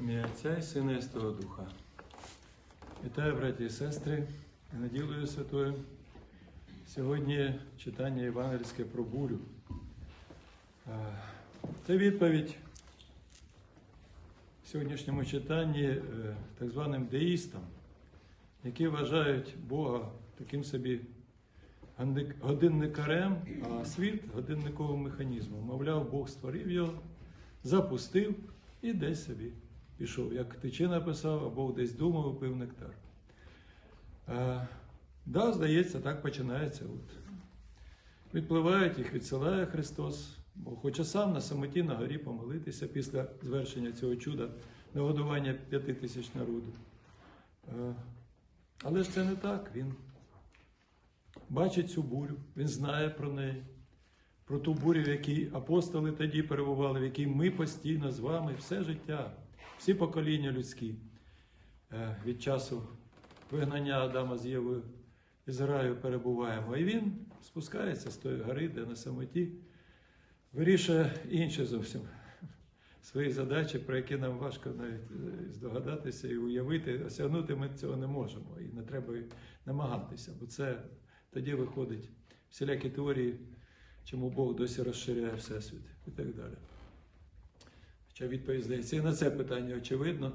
Ім'я Отця і Сина і Святого Духа. Вітаю, браті і сестри, і наділою святою. Сьогодні читання Євангельське про бурю. Це відповідь в сьогоднішньому читанні е, так званим деїстам, які вважають Бога таким собі годинникарем, а світ годинниковим механізмом. Мовляв, Бог створив його, запустив і десь собі пішов. Як Тичина написав, а Бог десь думав пив нектар. Е, да, здається, так починається. От. Відпливають, їх відсилає Христос, бо хоче сам на самоті на горі помолитися після звершення цього чуда нагодування п'яти тисяч народу. Але ж це не так. Він бачить цю бурю, він знає про неї, про ту бурю, в якій апостоли тоді перебували, в якій ми постійно з вами все життя, всі покоління людські е, від часу вигнання Адама з Євою із раю перебуваємо. І він спускається з тої гори, де на самоті, вирішує інші зовсім свої задачі, про які нам важко навіть е, здогадатися і уявити. Осягнути ми цього не можемо. І не треба намагатися, бо це тоді виходить всілякі теорії, чому Бог досі розширяє Всесвіт і так далі. Хоча відповідь здається і на це питання очевидно,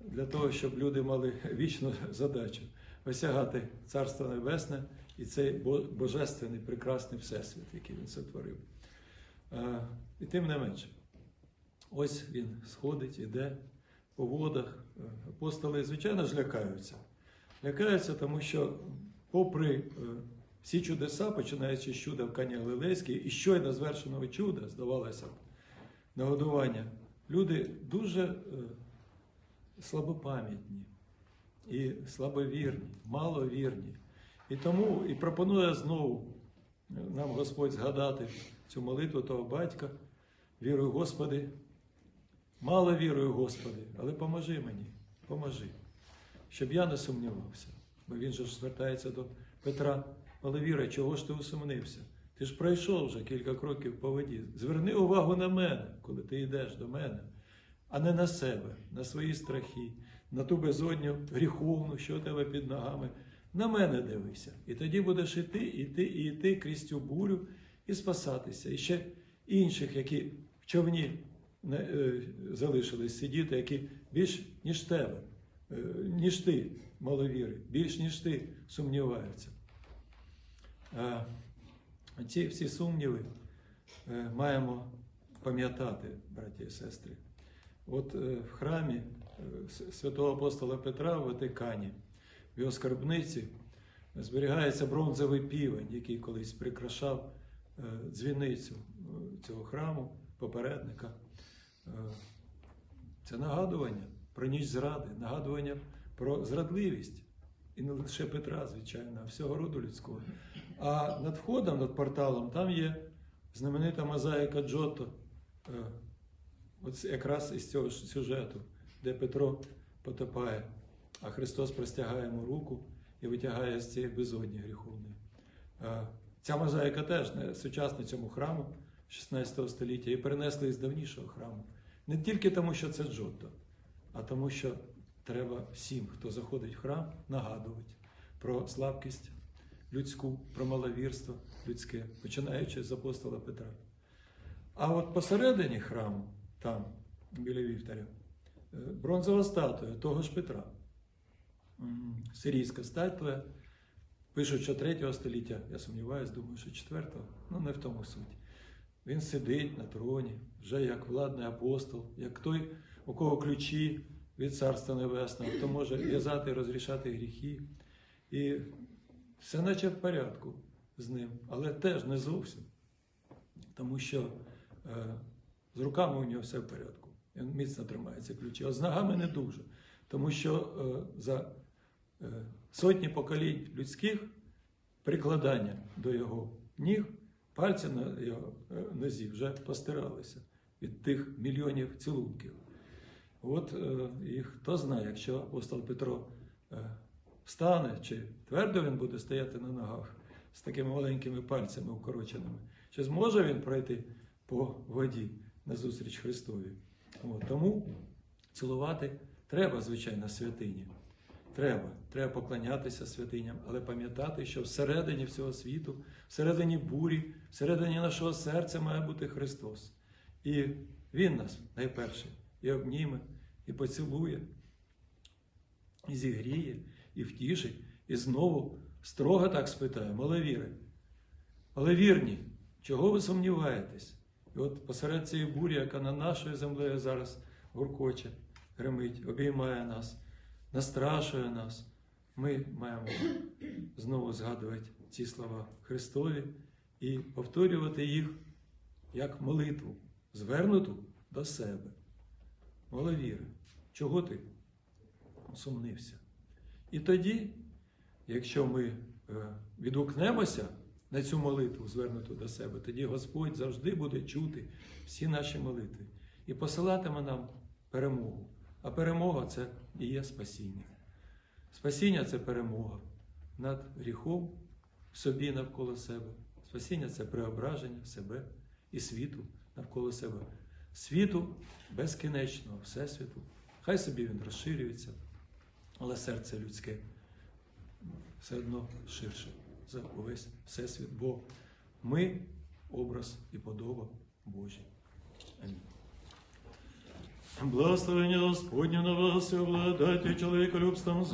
для того, щоб люди мали вічну задачу осягати Царство Небесне і цей божественний, прекрасний всесвіт, який він сотворив. І тим не менше, ось він сходить, іде по водах. Апостоли, звичайно ж, лякаються. Лякаються, тому що, попри е, всі чудеса, починаючи з чуда в Кані Галилейській, і щойно звершеного чуда, здавалося б, нагодування, люди дуже е, слабопам'ятні і слабовірні, маловірні. І тому і пропонує знову е, нам Господь згадати цю молитву того батька. Вірую, Господи, мало вірую, Господи, але поможи мені, поможи, щоб я не сумнівався. Бо він же ж звертається до Петра, але віра, чого ж ти усумнився? Ти ж пройшов вже кілька кроків по воді. Зверни увагу на мене, коли ти йдеш до мене, а не на себе, на свої страхи, на ту безодню гріховну, що у тебе під ногами. На мене дивися. І тоді будеш іти, іти, і йти крізь цю бурю і спасатися. І ще інших, які в човні е, залишились сидіти, які більш ніж тебе, е, ніж ти, маловіри, більш ніж ти сумніваються. Ці всі сумніви е, маємо пам'ятати, браті і сестри. От е, в храмі е, святого апостола Петра в Ватикані, в його скарбниці, зберігається бронзовий півень, який колись прикрашав дзвіницю цього храму, попередника. Це нагадування про ніч зради, нагадування про зрадливість. І не лише Петра, звичайно, а всього роду людського. А над входом, над порталом, там є знаменита мозаїка Джотто, е, якраз із цього сюжету, де Петро потопає, а Христос простягає йому руку і витягає з цієї безодні гріховної. Е, Ця мозаїка теж не сучасна цьому храму 16 століття і перенесли із давнішого храму. Не тільки тому, що це Джотто, а тому, що треба всім, хто заходить в храм, нагадувати про слабкість людську, про маловірство людське, починаючи з апостола Петра. А от посередині храму, там, біля вівтаря, е, бронзова статуя того ж Петра. Сирійська статуя. Пишуть, що 3 століття, я сумніваюся, думаю, що 4-го, ну не в тому суть. Він сидить на троні, вже як владний апостол, як той, у кого ключі від Царства Небесного, хто може в'язати розрішати гріхи. І все наче в порядку з ним, але теж не зовсім. Тому що е, з руками у нього все в порядку. Він міцно тримається ключі. А з ногами не дуже. Тому що е, за е, сотні поколінь людських прикладання до його ніг, пальці на його е, нозі вже постиралися від тих мільйонів цілунків. От е, і хто знає, якщо апостол Петро е, встане, чи твердо він буде стояти на ногах з такими маленькими пальцями укороченими, чи зможе він пройти по воді назустріч Христові? От, тому цілувати треба, звичайно, святині. Треба, треба поклонятися святиням, але пам'ятати, що всередині всього світу, всередині бурі, всередині нашого серця має бути Христос. І Він нас найперше і обніме, і поцілує, і зігріє, і втішить, і знову строго так спитає, маловіри. Але вірні, чого ви сумніваєтесь? І от посеред цієї бурі, яка над нашою землею зараз гуркоче, гримить, обіймає нас, настрашує нас, ми маємо знову згадувати ці слова Христові і повторювати їх як молитву, звернуту до себе. Маловіри, чого ти сумнився? І тоді, якщо ми е, відгукнемося на цю молитву, звернуту до себе, тоді Господь завжди буде чути всі наші молитви і посилатиме нам перемогу. А перемога це і є спасіння. Спасіння це перемога над гріхом в собі навколо себе. Спасіння це преображення себе і світу навколо себе. Світу безкінечного, Всесвіту. Хай собі він розширюється, але серце людське все одно ширше за увесь Всесвіт, бо ми образ і подоба Божі. Амінь. Благословення Господнє на вас обладайте чоловіколюбством